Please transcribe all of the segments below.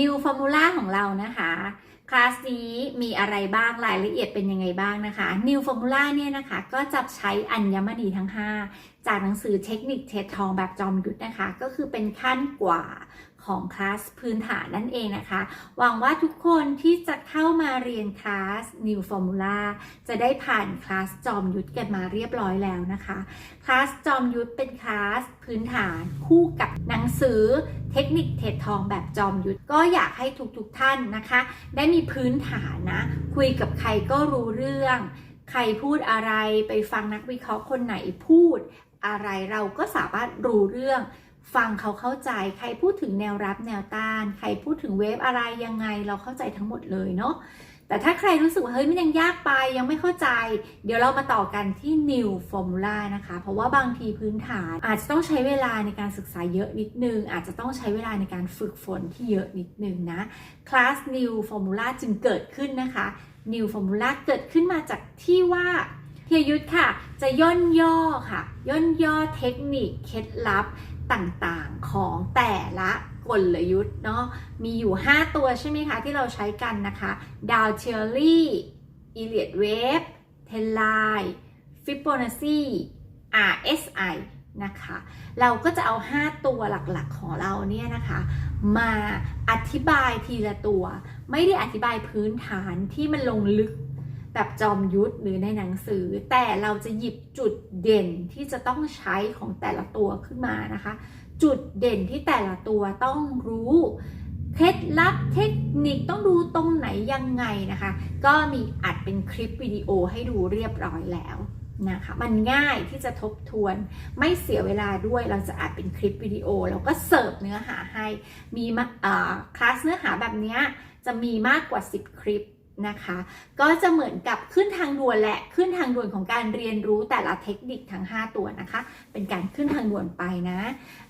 New Formula ของเรานะคะคลาสนี้มีอะไรบ้างรายละเอียดเป็นยังไงบ้างนะคะ New Formula เนี่ยนะคะก็จะใช้อัญมณีทั้ง 5 จากหนังสือเทคนิคเทรดทองแบบจอมยุทธนะคะ ก็คือเป็นขั้นกว่า ของคลาสพื้นฐานนั่นเองนะคะ หวังว่าทุกคนที่จะเข้ามาเรียนคลาส New Formula จะได้ผ่านคลาสจอมยุทธกันมาเรียบร้อยแล้วนะคะ คลาสจอมยุทธเป็นคลาสพื้นฐานคู่กับหนังสือเทคนิคเทรดทองแบบจอมยุทธก็อยากให้ทุกๆทท่านนะคะ ได้มีพื้นฐานนะ คุยกับใครก็รู้เรื่อง ใครพูดอะไรไปฟังนักวิเคราะห์คนไหนพูด อะไรเราก็สามารถรู้เรื่อง ฟังเขาเข้าใจใครพูดถึงแนวรับแนวต้าน ใครพูดถึงเวฟอะไรยังไงเราเข้าใจทั้งหมดเลยเนาะแต่ถ้าใครรู้สึกว่าเฮ้ยมันยังยากไปยังไม่เข้าใจ เดี๋ยวเรามาต่อกันที่ new formula นะคะ เพราะว่าบางทีพื้นฐานอาจจะต้องใช้เวลาในการศึกษาเยอะนิดนึง อาจจะต้องใช้เวลาในการฝึกฝนที่เยอะนิดนึงนะคลาส new formula จึงเกิดขึ้นนะคะ new formula เกิดขึ้นมาจากที่ว่า เฮียยุทธค่ะ จะย่นย่อค่ะ ย่นย่อเทคนิคเคล็ดลับต่างๆของแต่ละกลยุทธ์เนาะมีอยู่ 5 ตัวใช่ไหมคะ ที่เราใช้กันนะคะดาวเชอรี่อีเลียดเวฟเทนไลฟิโบนัชซี RSI นะคะ เราก็จะเอา 5 ตัวหลักๆของเราเนี่ยนะคะ มาอธิบายทีละตัว ไม่ได้อธิบายพื้นฐานที่มันลงลึก แบบจอมยุทธหรือในหนังสือ แต่เราจะหยิบจุดเด่นที่จะต้องใช้ของแต่ละตัวขึ้นมานะคะ จุดเด่นที่แต่ละตัวต้องรู้เคล็ดลับเทคนิคต้องดูตรงไหนยังไงนะคะ ก็มีอัดเป็นคลิปวิดีโอให้ดูเรียบร้อยแล้วนะคะมันง่ายที่จะทบทวนไม่เสียเวลาด้วยเราจะอัดเป็นคลิปวิดีโอ แล้วก็เสิร์ฟเนื้อหาให้มีมาคลาสเนื้อหาแบบนี้จะมีมากกว่า 10 คลิป นะคะ ก็จะเหมือนกับขึ้นทางด่วนแหละ ขึ้นทางด่วนของการเรียนรู้แต่ละเทคนิคทั้ง 5 ตัวนะคะ เป็นการขึ้นทางด่วนไปนะ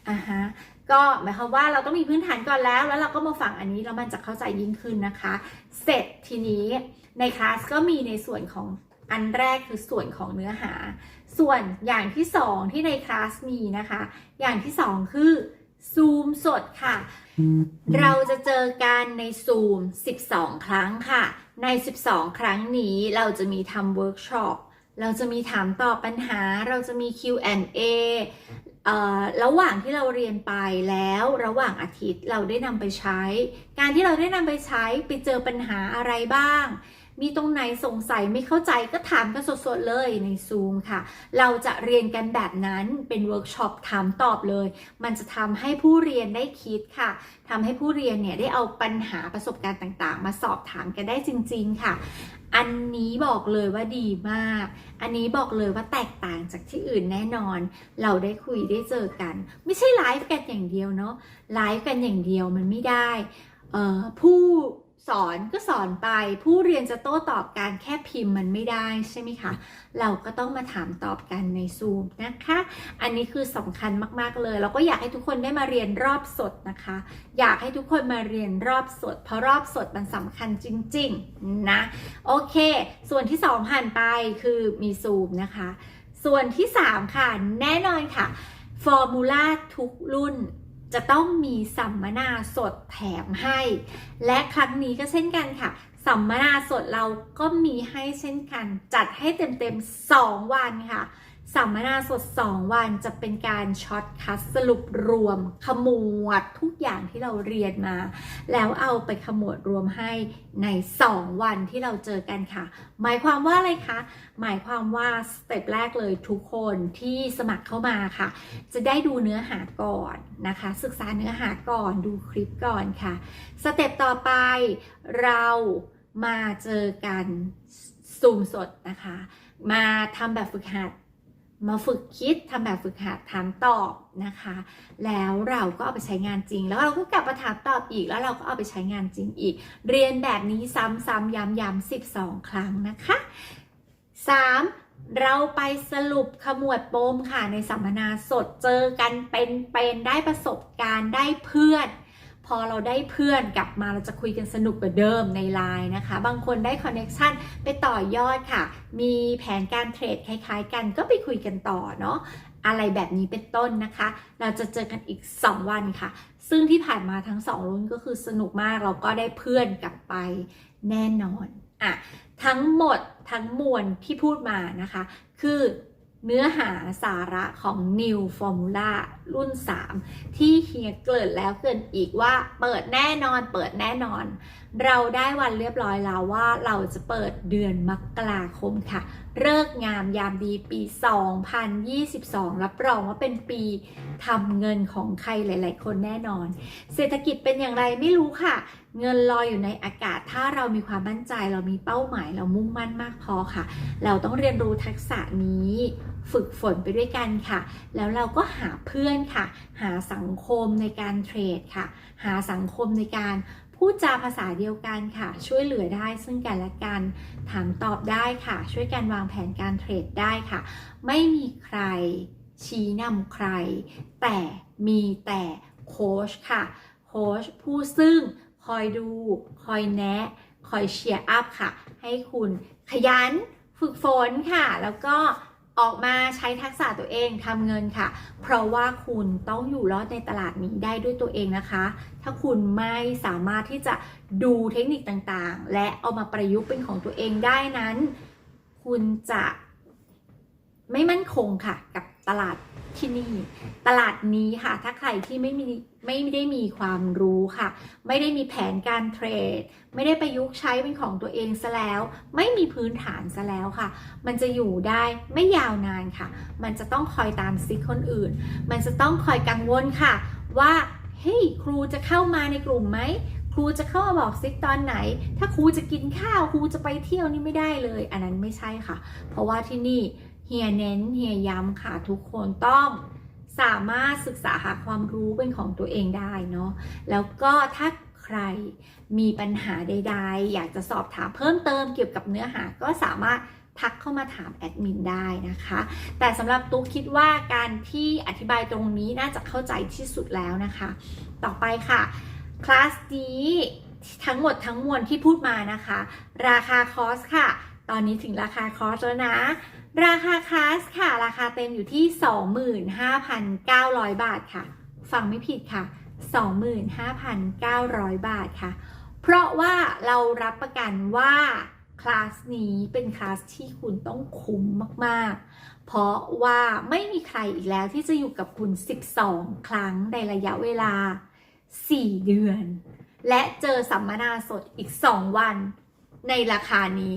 อ่าฮะก็หมายความว่าเราต้องมีพื้นฐานก่อนแล้ว แล้วเราก็มาฟังอันนี้แล้วมันจะเข้าใจยิ่งขึ้นนะคะ เสร็จทีนี้ในคลาสก็มีในส่วนของอันแรกคือส่วนของเนื้อหา ส่วนอย่างที่สองที่ในคลาสมีนะคะ อย่างที่สองคือ ซูมสดค่ะ เราจะเจอกันในซูม 12 ครั้งค่ะ ใน 12 ครั้งนี้เราจะมีทำเวิร์กช็อป เราจะมีถามตอบปัญหา เราจะมี Q&A เอ่อระหว่างที่เราเรียนไปแล้วระหว่างอาทิตย์เราได้นำไปใช้ การที่เราได้นำไปใช้ไปเจอปัญหาอะไรบ้าง มีตรงไหนสงสัยไม่เข้าใจก็ถามกันสดๆเลยในซูมค่ะ เราจะเรียนกันแบบนั้นเป็นเวิร์กช็อปถามตอบเลย มันจะทำให้ผู้เรียนได้คิดค่ะทำให้ผู้เรียนเนี่ยได้เอาปัญหาประสบการณ์ต่างๆ มาสอบถามกันได้จริง ๆ ค่ะอันนี้บอกเลยว่าดีมาก อันนี้บอกเลยว่าแตกต่างจากที่อื่นแน่นอน เราได้คุยได้เจอกัน ไม่ใช่ไลฟ์กันอย่างเดียวเนาะ ไลฟ์กันอย่างเดียวมันไม่ได้ ผู้ สอนก็สอนไปผู้เรียนจะโต้ตอบการแค่พิมพ์มันไม่ได้ใช่ไหมคะ เราก็ต้องมาถามตอบกันในซูมนะคะ อันนี้คือสำคัญมากๆเลยเราก็อยากให้ทุกคนได้มาเรียนรอบสดนะคะ อยากให้ทุกคนมาเรียนรอบสด เพราะรอบสดมันสำคัญจริง ๆ นะ โอเค ส่วนที่2ผ่านไปคือมีซูมนะคะ ส่วนที่3ค่ะแน่นอนค่ะฟอร์มูลาทุกรุ่น จะต้องมีสัมมนาสดแถมให้ และครั้งนี้ก็เช่นกันค่ะ สัมมนาสดเราก็มีให้เช่นกัน จัดให้เต็มๆ 2 วันค่ะ สัมมนาสด 2 วันจะเป็นการช็อตคัดสรุปรวม ขมวดทุกอย่างที่เราเรียนมา แล้วเอาไปขมวดรวมให้ใน 2 วันที่เราเจอกันค่ะ หมายความว่าอะไรคะ หมายความว่าสเต็ปแรกเลยทุกคนที่สมัครเข้ามาค่ะ จะได้ดูเนื้อหาก่อนนะคะ ศึกษาเนื้อหาก่อนดูคลิปก่อนค่ะ สเต็ปต่อไปเรามาเจอกันซูมสดนะคะ มาทำแบบฝึกหัด มาฝึกคิดทำแบบฝึกหัดถามตอบนะคะ แล้วเราก็เอาไปใช้งานจริง แล้วเราก็กลับมาถามตอบอีกแล้วเราก็เอาไปใช้งานจริงอีก เรียนแบบนี้ซ้ำๆย้ำๆ12 ครั้งนะคะ 3. เราไปสรุปขมวดปมค่ะในสัมมนาสดเจอกันเป็นเป็นได้ประสบการณ์ได้เพื่อน พอเราได้เพื่อนกลับมาเราจะคุยกันสนุกกว่าเดิมในไลน์นะคะ บางคนได้คอนเน็ชันไปต่อยอดค่ะ มีแผนการเทรดคล้ายๆ กันก็ไปคุยกันต่อเนาะอะไรแบบนี้เป็นต้นนะคะ เราจะเจอกันอีก 2 วันค่ะ ซึ่งที่ผ่านมาทั้ง 2 รุ่นก็คือสนุกมากเราก็ได้เพื่อนกลับไปแน่นอนอะทั้งหมดทั้งมวลที่พูดมานะคะ คือ เนื้อหาสาระของ New Formula รุ่น 3 ที่เฮียเกิดแล้วเกินอีกว่าเปิดแน่นอนเปิดแน่นอน เราได้วันเรียบร้อยแล้วว่าเราจะเปิดเดือนมกราคมค่ะเลิกงามยามดีปี 2022 รับรองว่าเป็นปีทำเงินของใครหลาย ๆ คนแน่นอน เศรษฐกิจเป็นอย่างไรไม่รู้ค่ะ เงินลอยอยู่ในอากาศ ถ้าเรามีความมั่นใจเรามีเป้าหมายเรามุ่งมั่นมากพอค่ะ เราต้องเรียนรู้ทักษะนี้ ฝึกฝนไปด้วยกันค่ะ แล้วเราก็หาเพื่อนค่ะ หาสังคมในการเทรดค่ะ หาสังคมในการพูดจาภาษาเดียวกันค่ะ ช่วยเหลือได้ซึ่งกันและกัน ถามตอบได้ค่ะ ช่วยกันวางแผนการเทรดได้ค่ะ ไม่มีใครชี้นำใคร แต่มีแต่โค้ชค่ะ โค้ชผู้ซึ่งคอยดู คอยแนะ คอยเชียร์อัพค่ะ ให้คุณขยันฝึกฝนค่ะ แล้วก็ ออกมาใช้ทักษะตัวเองทำเงินค่ะ เพราะว่าคุณต้องอยู่รอดในตลาดนี้ได้ด้วยตัวเองนะคะ ถ้าคุณไม่สามารถที่จะดูเทคนิคต่างๆ และเอามาประยุกต์เป็นของตัวเองได้นั้น คุณจะไม่มั่นคงค่ะกับตลาด ที่นี่ ตลาดนี้ค่ะ ถ้าใครที่ไม่มีไม่ได้มีความรู้ค่ะ ไม่ได้มีแผนการเทรด ไม่ได้ประยุกต์ใช้เป็นของตัวเองซะแล้ว ไม่มีพื้นฐานซะแล้วค่ะ มันจะอยู่ได้ไม่ยาวนานค่ะ มันจะต้องคอยตามซิกคนอื่น มันจะต้องคอยกังวลค่ะ ว่าเฮ้ยครูจะเข้ามาในกลุ่มไหมครูจะเข้ามาบอกซิกตอนไหน ถ้าครูจะกินข้าวครูจะไปเที่ยวนี่ไม่ได้เลย อันนั้นไม่ใช่ค่ะ เพราะว่าที่นี่ เฮียเน้นเฮียย้ำค่ะทุกคนต้องสามารถศึกษาหาความรู้เป็นของตัวเองได้เนาะแล้วก็ถ้าใครมีปัญหาใดๆ อยากจะสอบถามเพิ่มเติมเกี่ยวกับเนื้อหาก็สามารถทักเข้ามาถามแอดมินได้นะคะ แต่สำหรับตุ๊กคิดว่าการที่อธิบายตรงนี้น่าจะเข้าใจที่สุดแล้วนะคะ ต่อไปค่ะ คลาสนี้ทั้งหมดทั้งมวลที่พูดมานะคะ ราคาคอร์สค่ะ ตอนนี้ถึงราคาคอร์สแล้วนะ ราคาคลาสค่ะ ราคาเต็มอยู่ที่ 25,900 บาทค่ะ ฟังไม่ผิดค่ะ 25,900 บาทค่ะ เพราะว่าเรารับประกันว่าคลาสนี้เป็นคลาสที่คุณต้องคุ้มมากๆ เพราะว่าไม่มีใครอีกแล้วที่จะอยู่กับคุณ 12 ครั้งในระยะเวลา 4 เดือน และเจอสัมมนาสดอีก 2 วันในราคานี้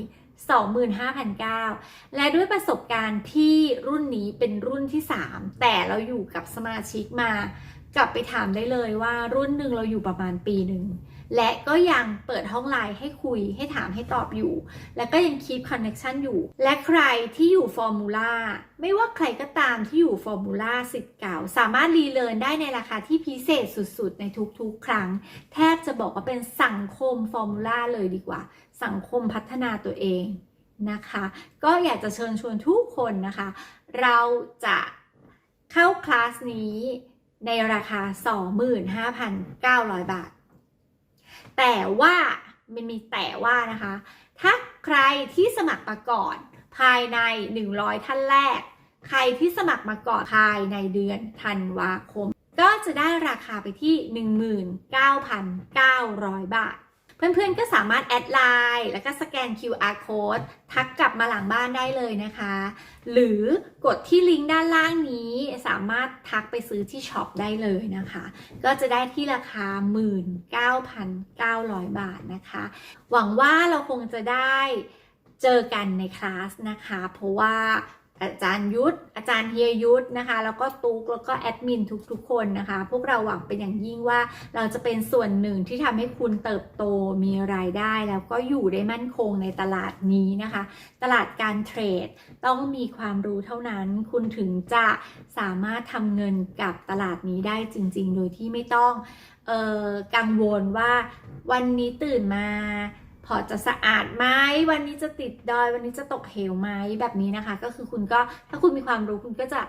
25,009และด้วยประสบการณ์ที่รุ่นนี้เป็นรุ่นที่ 3 แต่เราอยู่กับสมาชิกมากลับไปถามได้เลยว่ารุ่นหนึ่งเราอยู่ประมาณปีหนึ่ง และก็ยังเปิดห้องไลน์ให้คุยให้ถามให้ตอบอยู่ และก็ยังคีปคอนเน c ชันอยู่ และใครที่อยู่ฟอร์มูล่าไม่ว่าใครก็ตามที่อยู่ฟอร์มูล่าสิทธิ์เก่า สามารถรีเลิร์นได้ในราคาที่พิเศษสุดๆ ในทุกๆ ครั้ง แทบจะบอกว่าเป็นสังคมฟอร์มูล่าเลยดีกว่า สังคมพัฒนาตัวเองนะคะ ก็อยากจะเชิญชวนทุกคนนะคะ เราจะเข้าคลาสนี้ในราคา 25,900 บาท แต่ว่ามันมีแต่ว่านะคะ ถ้าใครที่สมัครมาก่อนภายใน 100 ท่านแรก ใครที่สมัครมาก่อนภายในเดือนธันวาคม ก็จะได้ราคาไปที่ 19,900 บาท เพื่อนๆก็สามารถแอดไลน์แล้วก็สแกน QR code ทักกลับมาหลังบ้านได้เลยนะคะ หรือกดที่ลิงก์ด้านล่างนี้สามารถทักไปซื้อที่ช็อปได้เลยนะคะ ก็จะได้ที่ราคา 19,900 บาทนะคะ หวังว่าเราคงจะได้เจอกันในคลาสนะคะ เพราะว่า อาจารย์ยุทธอาจารย์เฮียยุทธนะคะ แล้วก็ตุ๊กแล้วก็แอดมินทุกๆ คนนะคะ พวกเราหวังเป็นอย่างยิ่งว่าเราจะเป็นส่วนหนึ่งที่ทำให้คุณเติบโตมีรายได้ แล้วก็อยู่ได้มั่นคงในตลาดนี้นะคะ ตลาดการเทรดต้องมีความรู้เท่านั้น คุณถึงจะสามารถทำเงินกับตลาดนี้ได้จริง ๆ โดยที่ไม่ต้องออกังวลว่าวันนี้ตื่นมา อจะสะอาดไหมวันนี้จะติดดอย วันนี้จะตกเหวไหมแบบนี้นะคะ ก็คือคุณก็ถ้าคุณมีความรู้คุณก็จะ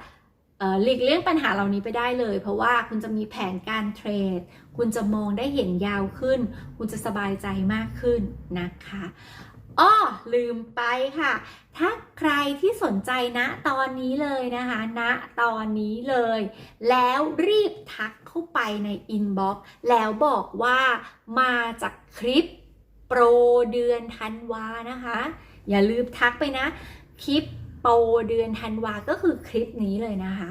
หลีกเลี่ยงปัญหาเหล่านี้ไปได้เลย เพราะว่าคุณจะมีแผนการเทรด คุณจะมองได้เห็นยาวขึ้น คุณจะสบายใจมากขึ้นนะคะอ้อลืมไปค่ะ ถ้าใครที่สนใจนะตอนนี้เลยนะคะณตอนนี้เลย แล้วรีบทักเข้าไปในอินบ็อกซ์แล้วบอกว่ามาจากคลิป โปรเดือนธันวานะคะ อย่าลืมทักไปนะ คลิปโปรเดือนธันวาก็คือคลิปนี้เลยนะคะ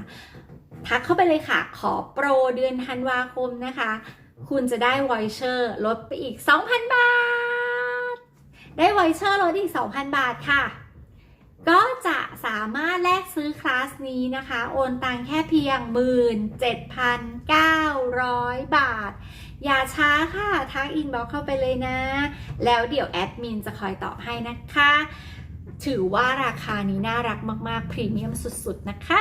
ทักเข้าไปเลยค่ะ ขอโปรเดือนธันวาคมนะคะ คุณจะได้วอยเชอร์ลดไปอีก 2,000 บาท ได้วอยเชอร์ลดอีก 2,000 บาทค่ะ ก็จะสามารถแลกซื้อคลาสนี้นะคะ โอนตังแค่เพียง 17,900 บาท อย่าช้าค่ะ ทักอินบ็อกเข้าไปเลยนะ แล้วเดี๋ยวแอดมินจะคอยตอบให้นะคะ ถือว่าราคานี้น่ารักมาก ๆ พรีเมียมสุด ๆ นะคะ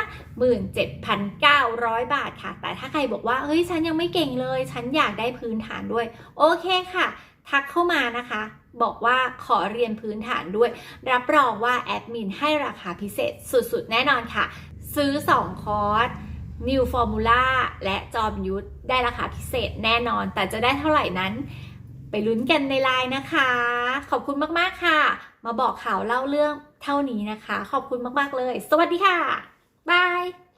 17,900 บาทค่ะ แต่ถ้าใครบอกว่า เฮ้ย ฉันยังไม่เก่งเลย ฉันอยากได้พื้นฐานด้วย โอเคค่ะ ทักเข้ามานะคะ บอกว่าขอเรียนพื้นฐานด้วย รับรองว่าแอดมินให้ราคาพิเศษสุดๆ แน่นอนค่ะ ซื้อ 2 คอร์ส New Formula และจอมยุทธได้ราคาพิเศษแน่นอน แต่จะได้เท่าไหร่นั้น ไปลุ้นกันในไลน์นะคะ ขอบคุณมากๆค่ะ มาบอกข่าวเล่าเรื่องเท่านี้นะคะ ขอบคุณมากๆเลย สวัสดีค่ะ บาย